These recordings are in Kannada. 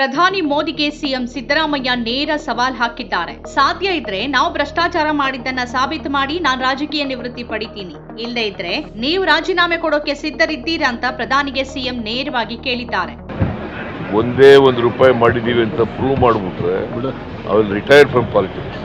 ಪ್ರಧಾನಿ ಮೋದಿಗೆ ಸಿಎಂ ಸಿದ್ದರಾಮಯ್ಯ ನೇರ ಸವಾಲ್ ಹಾಕಿದ್ದಾರೆ. ಸಾಧ್ಯ ಇದ್ರೆ ನಾವು ಭ್ರಷ್ಟಾಚಾರ ಮಾಡಿದ್ದನ್ನ ಸಾಬೀತು ಮಾಡಿ ನಾನು ರಾಜಕೀಯ ನಿವೃತ್ತಿ ಪಡಿತೀನಿ. ಇಲ್ಲದೆ ಇದ್ರೆ ನೀವು ರಾಜೀನಾಮೆ ಕೊಡೋಕೆ ಸಿದ್ಧರಿದ್ದೀರಾ ಅಂತ ಪ್ರಧಾನಿಗೆ ಸಿಎಂ ನೇರವಾಗಿ ಕೇಳಿದ್ದಾರೆ. ಒಂದೇ ಒಂದು ರೂಪಾಯಿ ಮಾಡಿದೀವಿ ಅಂತ ಪ್ರೂವ್ ಮಾಡಿಬಿಟ್ರೆ ಅವ್ರು ರಿಟೈರ್ ಫ್ರಮ್ ಪಾಲಿಟಿಕ್ಸ್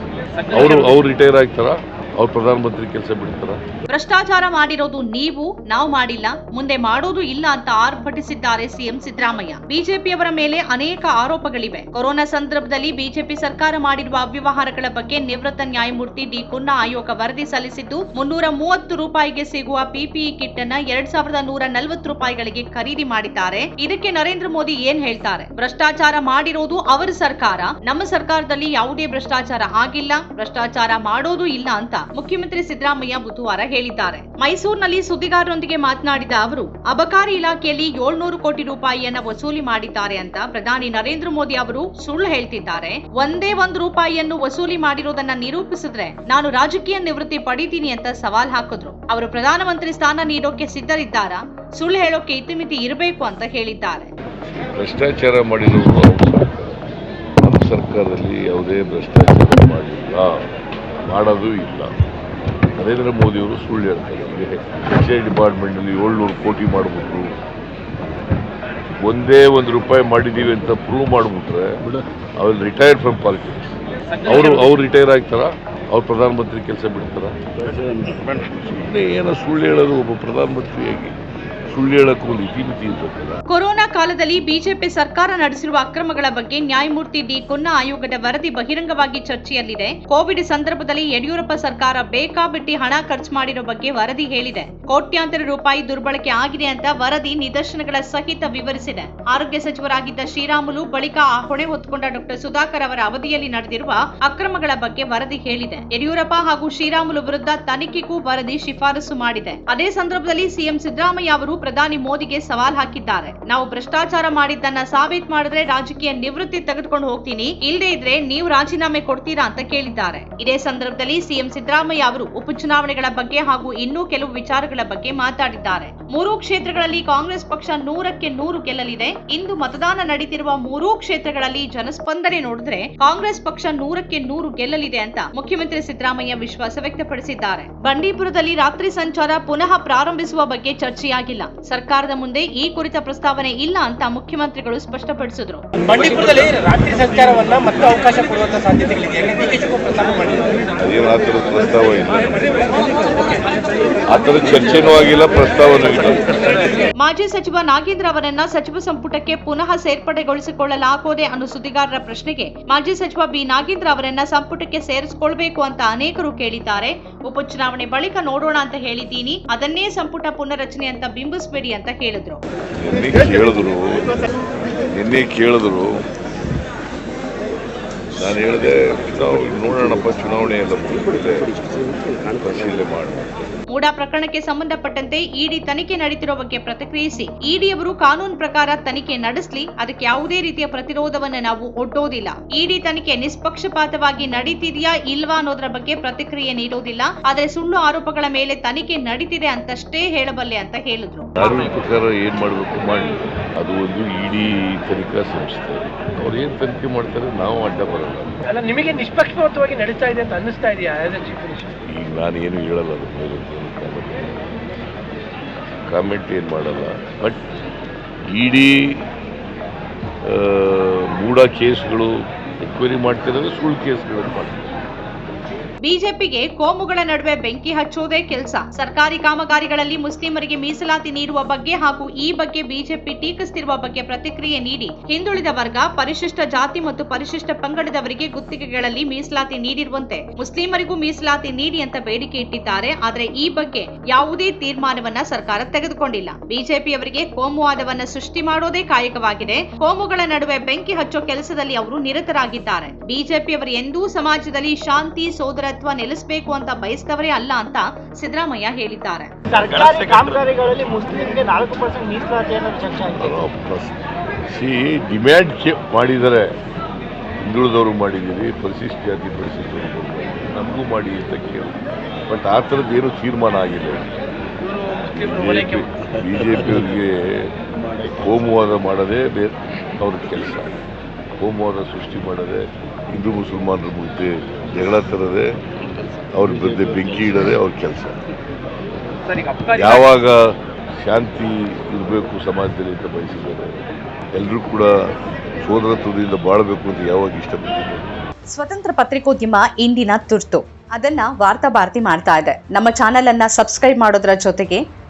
ಅವರು ಅವ್ರು ರಿಟೈರ್ ಆಗ್ತಾರ? ಅವ್ರು ಪ್ರಧಾನಮಂತ್ರಿ ಕೆಲಸ ಬಿಡ್ತಾರ? ಭ್ರಷ್ಟಾಚಾರ ಮಾಡಿರೋದು ನೀವು, ನಾವು ಮಾಡಿಲ್ಲ, ಮುಂದೆ ಮಾಡೋದು ಇಲ್ಲ ಅಂತ ಆರ್ಭಟಿಸಿದ್ದಾರೆ ಸಿಎಂ ಸಿದ್ದರಾಮಯ್ಯ. ಬಿಜೆಪಿಯವರ ಮೇಲೆ ಅನೇಕ ಆರೋಪಗಳಿವೆ. ಕೊರೋನಾ ಸಂದರ್ಭದಲ್ಲಿ ಬಿಜೆಪಿ ಸರ್ಕಾರ ಮಾಡಿರುವ ಅವ್ಯವಹಾರಗಳ ಬಗ್ಗೆ ನಿವೃತ್ತ ನ್ಯಾಯಮೂರ್ತಿ ಡಿ ಕುನ್ನಾ ಆಯೋಗ ವರದಿ ಸಲ್ಲಿಸಿದ್ದು, ಮುನ್ನೂರ ಮೂವತ್ತು ರೂಪಾಯಿಗೆ ಸಿಗುವ ಪಿಪಿಇ ಕಿಟ್ ಅನ್ನ ಎರಡ್ ಸಾವಿರದ ನೂರ ನಲವತ್ತು ರೂಪಾಯಿಗಳಿಗೆ ಖರೀದಿ ಮಾಡಿದ್ದಾರೆ. ಇದಕ್ಕೆ ನರೇಂದ್ರ ಮೋದಿ ಏನ್ ಹೇಳ್ತಾರೆ? ಭ್ರಷ್ಟಾಚಾರ ಮಾಡಿರೋದು ಅವರ ಸರ್ಕಾರ. ನಮ್ಮ ಸರ್ಕಾರದಲ್ಲಿ ಯಾವುದೇ ಭ್ರಷ್ಟಾಚಾರ ಆಗಿಲ್ಲ. ಭ್ರಷ್ಟಾಚಾರ ಮಾಡೋದು ಇಲ್ಲ ಅಂತ. ಮುಖ್ಯಮಂತ್ರಿ ಸಿದ್ದರಾಮಯ್ಯ ಬುಧವಾರ ಹೇಳಿದ್ದಾರೆ. ಮೈಸೂರಿನಲ್ಲಿ ಸುದ್ದಿಗಾರರೊಂದಿಗೆ ಮಾತನಾಡಿದ ಅವರು, ಅಬಕಾರಿ ಇಲಾಖೆಯಲ್ಲಿ ಏಳ್ನೂರು ಕೋಟಿ ರೂಪಾಯಿಯನ್ನ ವಸೂಲಿ ಮಾಡಿದ್ದಾರೆ ಅಂತ ಪ್ರಧಾನಿ ನರೇಂದ್ರ ಮೋದಿ ಅವರು ಸುಳ್ಳು ಹೇಳ್ತಿದ್ದಾರೆ. ಒಂದೇ ಒಂದು ರೂಪಾಯಿಯನ್ನು ವಸೂಲಿ ಮಾಡಿರೋದನ್ನ ನಿರೂಪಿಸಿದ್ರೆ ನಾನು ರಾಜಕೀಯ ನಿವೃತ್ತಿ ಪಡಿತೀನಿ ಅಂತ ಸವಾಲ್ ಹಾಕಿದ್ರು. ಅವರು ಪ್ರಧಾನಮಂತ್ರಿ ಸ್ಥಾನ ನೀಡೋಕೆ ಸಿದ್ಧರಿದ್ದಾರಾ? ಸುಳ್ಳು ಹೇಳೋಕೆ ಇತಿಮಿತಿ ಇರಬೇಕು ಅಂತ ಹೇಳಿದ್ದಾರೆ. ಭ್ರಷ್ಟಾಚಾರ ಮಾಡಿರುವುದು ಸರ್ಕಾರದಲ್ಲಿ ಯಾವುದೇ ಭ್ರಷ್ಟಾಚಾರ ಮಾಡಿಲ್ಲ. ಮಾಡೋದು ಇಲ್ಲ. ನರೇಂದ್ರ ಮೋದಿಯವರು ಸುಳ್ಳು ಹೇಳ್ತಾರೆ ಎಕ್ಸೈಸ್ ಡಿಪಾರ್ಟ್ಮೆಂಟಲ್ಲಿ ಏಳ್ನೂರು ಕೋಟಿ ಮಾಡಿಬಿಟ್ರು. ಒಂದೇ ಒಂದು ರೂಪಾಯಿ ಮಾಡಿದ್ದೀವಿ ಅಂತ ಪ್ರೂವ್ ಮಾಡಿಬಿಟ್ರೆ ಅವ್ರು ರಿಟೈರ್ಡ್ ಫ್ರಮ್ ಪಾಲಿಟಿಕ್ಸ್ ಅವರು ಅವ್ರು ರಿಟೈರ್ ಆಗ್ತಾರ ಅವ್ರು ಪ್ರಧಾನಮಂತ್ರಿ ಕೆಲಸ ಬಿಡ್ತಾರ. ಸುಮ್ಮನೆ ಏನೋ ಸುಳ್ಳು ಹೇಳೋದು ಒಬ್ಬ ಪ್ರಧಾನಮಂತ್ರಿಯಾಗಿ ಸುಳ್ಳು ಹೇಳಕ್ಕೂ ಒಂದು ಕೊರೋನಾ ಕಾಲದಲ್ಲಿ ಬಿಜೆಪಿ ಸರ್ಕಾರ ನಡೆಸಿರುವ ಅಕ್ರಮಗಳ ಬಗ್ಗೆ ನ್ಯಾಯಮೂರ್ತಿ ಡಿ ಕುನ್ನಾ ಆಯೋಗದ ವರದಿ ಬಹಿರಂಗವಾಗಿ ಚರ್ಚೆಯಲ್ಲಿದೆ. ಕೋವಿಡ್ ಸಂದರ್ಭದಲ್ಲಿ ಯಡಿಯೂರಪ್ಪ ಸರ್ಕಾರ ಬೇಕಾಬಿಟ್ಟಿ ಹಣ ಖರ್ಚು ಮಾಡಿರೋ ಬಗ್ಗೆ ವರದಿ ಹೇಳಿದೆ. ಕೋಟ್ಯಾಂತರ ರೂಪಾಯಿ ದುರ್ಬಳಕೆ ಆಗಿದೆ ಅಂತ ವರದಿ ನಿದರ್ಶನಗಳ ಸಹಿತ ವಿವರಿಸಿದೆ. ಆರೋಗ್ಯ ಸಚಿವರಾಗಿದ್ದ ಶ್ರೀರಾಮುಲು ಬಳಿಕ ಆ ಹೊಣೆ ಹೊತ್ತುಕೊಂಡ ಡಾಕ್ಟರ್ ಸುಧಾಕರ್ ಅವರ ಅವಧಿಯಲ್ಲಿ ನಡೆದಿರುವ ಅಕ್ರಮಗಳ ಬಗ್ಗೆ ವರದಿ ಹೇಳಿದೆ. ಯಡಿಯೂರಪ್ಪ ಹಾಗೂ ಶ್ರೀರಾಮುಲು ವಿರುದ್ಧ ತನಿಖೆಗೂ ವರದಿ ಶಿಫಾರಸು ಮಾಡಿದೆ. ಅದೇ ಸಂದರ್ಭದಲ್ಲಿ ಸಿಎಂ ಸಿದ್ದರಾಮಯ್ಯ ಅವರು ಪ್ರಧಾನಿ ಮೋದಿಗೆ ಸವಾಲ್ ಹಾಕಿದ್ದಾರೆ. ನಾವು ಭ್ರಷ್ಟಾಚಾರ ಮಾಡಿದ್ದನ್ನ ಸಾಬೀತ್ ಮಾಡಿದ್ರೆ ರಾಜಕೀಯ ನಿವೃತ್ತಿ ತೆಗೆದುಕೊಂಡು ಹೋಗ್ತೀನಿ. ಇಲ್ಲದೇ ಇದ್ರೆ ನೀವು ರಾಜೀನಾಮೆ ಕೊಡ್ತೀರಾ ಅಂತ ಕೇಳಿದ್ದಾರೆ. ಇದೇ ಸಂದರ್ಭದಲ್ಲಿ ಸಿಎಂ ಸಿದ್ದರಾಮಯ್ಯ ಅವರು ಉಪಚುನಾವಣೆಗಳ ಬಗ್ಗೆ ಹಾಗೂ ಇನ್ನೂ ಕೆಲವು ವಿಚಾರಗಳ ಬಗ್ಗೆ ಮಾತಾಡಿದ್ದಾರೆ. ಮೂರೂ ಕ್ಷೇತ್ರಗಳಲ್ಲಿ ಕಾಂಗ್ರೆಸ್ ಪಕ್ಷ ನೂರಕ್ಕೆ ನೂರು ಗೆಲ್ಲಲಿದೆ. ಇಂದು ಮತದಾನ ನಡೀತಿರುವ ಮೂರೂ ಕ್ಷೇತ್ರಗಳಲ್ಲಿ ಜನಸ್ಪಂದನೆ ನೋಡಿದ್ರೆ ಕಾಂಗ್ರೆಸ್ ಪಕ್ಷ ನೂರಕ್ಕೆ ನೂರು ಗೆಲ್ಲಲಿದೆ ಅಂತ ಮುಖ್ಯಮಂತ್ರಿ ಸಿದ್ದರಾಮಯ್ಯ ವಿಶ್ವಾಸ ವ್ಯಕ್ತಪಡಿಸಿದ್ದಾರೆ. ಬಂಡೀಪುರದಲ್ಲಿ ರಾತ್ರಿ ಸಂಚಾರ ಪುನಃ ಪ್ರಾರಂಭಿಸುವ ಬಗ್ಗೆ ಚರ್ಚೆಯಾಗಿಲ್ಲ. ಸರ್ಕಾರದ ಮುಂದೆ ಈ ಕುರಿತ ಪ್ರಸ್ತಾವನೆ ಇಲ್ಲ ಅಂತ ಮುಖ್ಯಮಂತ್ರಿಗಳು ಸ್ಪಷ್ಟಪಡಿಸಿದ್ರು. ಬಂಡೀಪುರದಲ್ಲಿ ರಾತ್ರಿ ಸಂಚಾರವನ್ನ ಮತ್ತೆ ಅವಕಾಶ ಕೊಡುವಂತ ಸಾಧ್ಯತೆಗಳಿದೆ. ಪ್ರಸ್ತಾವ ಇಲ್ಲ? ಆ ಚರ್ಚೆನೂ ಆಗಿಲ್ಲ ಪ್ರಸ್ತಾವನೂ ಇಲ್ಲ. ಮಾಜಿ ಸಚಿವ ನಾಗೇಂದ್ರ ಅವರನ್ನ ಸಚಿವ ಸಂಪುಟಕ್ಕೆ ಪುನಃ ಸೇರ್ಪಡೆಗೊಳಿಸಿಕೊಳ್ಳಲಾಗೋದೆ ಅನ್ನೋ ಸುದ್ದಿಗಾರರ ಪ್ರಶ್ನೆಗೆ ಮಾಜಿ ಸಚಿವ ಬಿ ನಾಗೇಂದ್ರ ಅವರನ್ನ ಸಂಪುಟಕ್ಕೆ ಸೇರಿಸಿಕೊಳ್ಬೇಕು ಅಂತ ಅನೇಕರು ಕೇಳಿದ್ದಾರೆ. ಉಪಚುನಾವಣೆ ಬಳಿಕ ನೋಡೋಣ ಅಂತ ಹೇಳಿದ್ದೀನಿ. ಅದನ್ನೇ ಸಂಪುಟ ಪುನರಚನೆ ಅಂತ ಬಿಂಬಿಸಬೇಡಿ ಅಂತ ಹೇಳಿದ್ರು. ಕೇಳಿದ್ರು. ನಾನು ಹೇಳಿದೆ ನೋಡೋಣಪ್ಪ, ಚುನಾವಣೆ ಎಲ್ಲ ಮೂಡಾ ಪ್ರಕರಣಕ್ಕೆ ಸಂಬಂಧಪಟ್ಟಂತೆ ಇಡಿ ತನಿಖೆ ನಡೆಯುತ್ತಿರುವ ಬಗ್ಗೆ ಪ್ರತಿಕ್ರಿಯಿಸಿ. ಇಡಿ ಅವರು ಕಾನೂನು ಪ್ರಕಾರ ತನಿಖೆ ನಡೆಸಲಿ ಅದಕ್ಕೆ ಯಾವುದೇ ರೀತಿಯ ಪ್ರತಿರೋಧವನ್ನು ನಾವು ಒಡ್ಡೋದಿಲ್ಲ. ಇಡಿ ತನಿಖೆ ನಿಷ್ಪಕ್ಷಪಾತವಾಗಿ ನಡೀತಿದೆಯಾ ಇಲ್ವಾ ಅನ್ನೋದರ ಬಗ್ಗೆ ಪ್ರತಿಕ್ರಿಯೆ ನೀಡೋದಿಲ್ಲ. ಆದರೆ ಸುಳ್ಳು ಆರೋಪಗಳ ಮೇಲೆ ತನಿಖೆ ನಡೀತಿದೆ ಅಂತಷ್ಟೇ ಹೇಳಬಲ್ಲೆ ಅಂತ ಹೇಳಿದ್ರು. ಏನು ಮಾಡಬೇಕು ಮಾಡಿ. ಅದು ಒಂದು ಇಡಿ ತನಿಖಾ ಸಂಸ್ಥೆ. ಅವ್ರು ಏನು ತನಿಖೆ ಮಾಡ್ತಾರೆ ನಾವು ಅಡ್ಡ ಬರಲ್ಲ. ಅಲ್ಲ ನಿಮಗೆ ನಿಷ್ಪಕ್ಷಪಾತವಾಗಿ ನಡೀತಾ ಇದೆ ಅಂತ ಅನ್ನಿಸ್ತಾ ಇದೆಯಾ ಆಸ್ ಎ ಏನು ಮಿನಿಸ್ಟರ್ ಈಗ ನಾನೇನು ಹೇಳಲ್ಲ ಅದ್ರ ಮೇಲೆ. ಕಾಮೆಂಟ್ ಏನು ಮಾಡಲ್ಲ. ಬಟ್ ಇಡೀ ಮೂಡ ಕೇಸ್ಗಳು ಎಕ್ವೈರಿ ಮಾಡ್ತಿರೋದು ಸುಳ್ಳು ಕೇಸ್ಗಳನ್ನು ಮಾಡ್ತಾರೆ ಬಿಜೆಪಿಗೆ ಕೋಮುಗಳ ನಡುವೆ ಬೆಂಕಿ ಹಚ್ಚೋದೇ ಕೆಲಸ. ಸರ್ಕಾರಿ ಕಾಮಗಾರಿಗಳಲ್ಲಿ ಮುಸ್ಲಿಮರಿಗೆ ಮೀಸಲಾತಿ ನೀಡುವ ಬಗ್ಗೆ ಹಾಗೂ ಈ ಬಗ್ಗೆ ಬಿಜೆಪಿ ಟೀಕಿಸುತ್ತಿರುವ ಬಗ್ಗೆ ಪ್ರತಿಕ್ರಿಯೆ ನೀಡಿ. ಹಿಂದುಳಿದ ವರ್ಗ, ಪರಿಶಿಷ್ಟ ಜಾತಿ ಮತ್ತು ಪರಿಶಿಷ್ಟ ಪಂಗಡದವರಿಗೆ ಗುತ್ತಿಗೆಗಳಲ್ಲಿ ಮೀಸಲಾತಿ ನೀಡಿರುವಂತೆ ಮುಸ್ಲಿಮರಿಗೂ ಮೀಸಲಾತಿ ನೀಡಿ ಅಂತ ಬೇಡಿಕೆ ಇಟ್ಟಿದ್ದಾರೆ. ಆದರೆ ಈ ಬಗ್ಗೆ ಯಾವುದೇ ತೀರ್ಮಾನವನ್ನ ಸರ್ಕಾರ ತೆಗೆದುಕೊಂಡಿಲ್ಲ. ಬಿಜೆಪಿಯವರಿಗೆ ಕೋಮುವಾದವನ್ನ ಸೃಷ್ಟಿ ಮಾಡೋದೇ ಕಾಯಕವಾಗಿದೆ. ಕೋಮುಗಳ ನಡುವೆ ಬೆಂಕಿ ಹಚ್ಚೋ ಕೆಲಸದಲ್ಲಿ ಅವರು ನಿರತರಾಗಿದ್ದಾರೆ. ಬಿಜೆಪಿಯವರು ಎಂದೂ ಸಮಾಜದಲ್ಲಿ ಶಾಂತಿ ಸೋದರತ್ವ ನೆಲೆಸಬೇಕು ಅಂತ ಬಯಸಿದವರೇ ಅಲ್ಲ ಅಂತ ಸಿದ್ದರಾಮಯ್ಯ ಹೇಳಿದ್ದಾರೆ. ಸರ್ಕಾರಿ ಕಾಮಗಾರಿಗಳಲ್ಲಿ ಮುಸ್ಲಿಂಗೆ ನಾಲ್ಕು ಪರ್ಸೆಂಟ್ ಮೀಸಲಾತಿ ಅನ್ನೋದು ಚರ್ಚೆ ಆಗಿದೆ. ಡಿಮ್ಯಾಂಡ್ ಮಾಡಿದರೆ ಹಿಂದುಳಿದವರು ಮಾಡಿದ್ದೀರಿ ಪರಿಶಿಷ್ಟ ಜಾತಿ ಪರಿಶಿಷ್ಟರು ನಮಗೂ ಮಾಡಿ ಅಂತ ಕೇಳಿ. ಬಟ್ ಆ ಥರದ್ದು ಏನು ತೀರ್ಮಾನ ಆಗಿಲ್ಲ ಬಿ ಜೆ ಪಿಯವರಿಗೆ ಕೋಮುವಾದ ಮಾಡೋದೇ ಬೇರೆ ಅವ್ರ ಕೆಲಸ. ಕೋಮುವಾದ ಸೃಷ್ಟಿ ಮಾಡದೆ ಹಿಂದೂ ಮುಸಲ್ಮಾನರ ಮುಂದೆ ಜಗಳ ತರದೆ ಅವ್ರ ಮಧ್ಯೆ ಬೆಂಕಿ ಇಡದೆ ಅವ್ರ ಕೆಲಸ. ಯಾವಾಗ ಶಾಂತಿ ಇರಬೇಕು ಸಮಾಜದಲ್ಲಿ ಅಂತ ಬಯಸಿದ್ದಾರೆ ಎಲ್ಲರೂ ಕೂಡ ಸೋದರತ್ವದಿಂದ ಬಾಳಬೇಕು ಅಂತ ಯಾವಾಗ ಇಷ್ಟಪಟ್ಟಿದ್ದಾರೆ ಸ್ವತಂತ್ರ ಪತ್ರಿಕೋದ್ಯಮ ಇಂದಿನ ತುರ್ತು. ಅದನ್ನ ವಾರ್ತಾ ಭಾರತಿ ಮಾಡ್ತಾ ಇದೆ. ನಮ್ಮ ಚಾನೆಲ್ ಅನ್ನ ಸಬ್ಸ್ಕ್ರೈಬ್ ಮಾಡೋದ್ರ ಜೊತೆಗೆ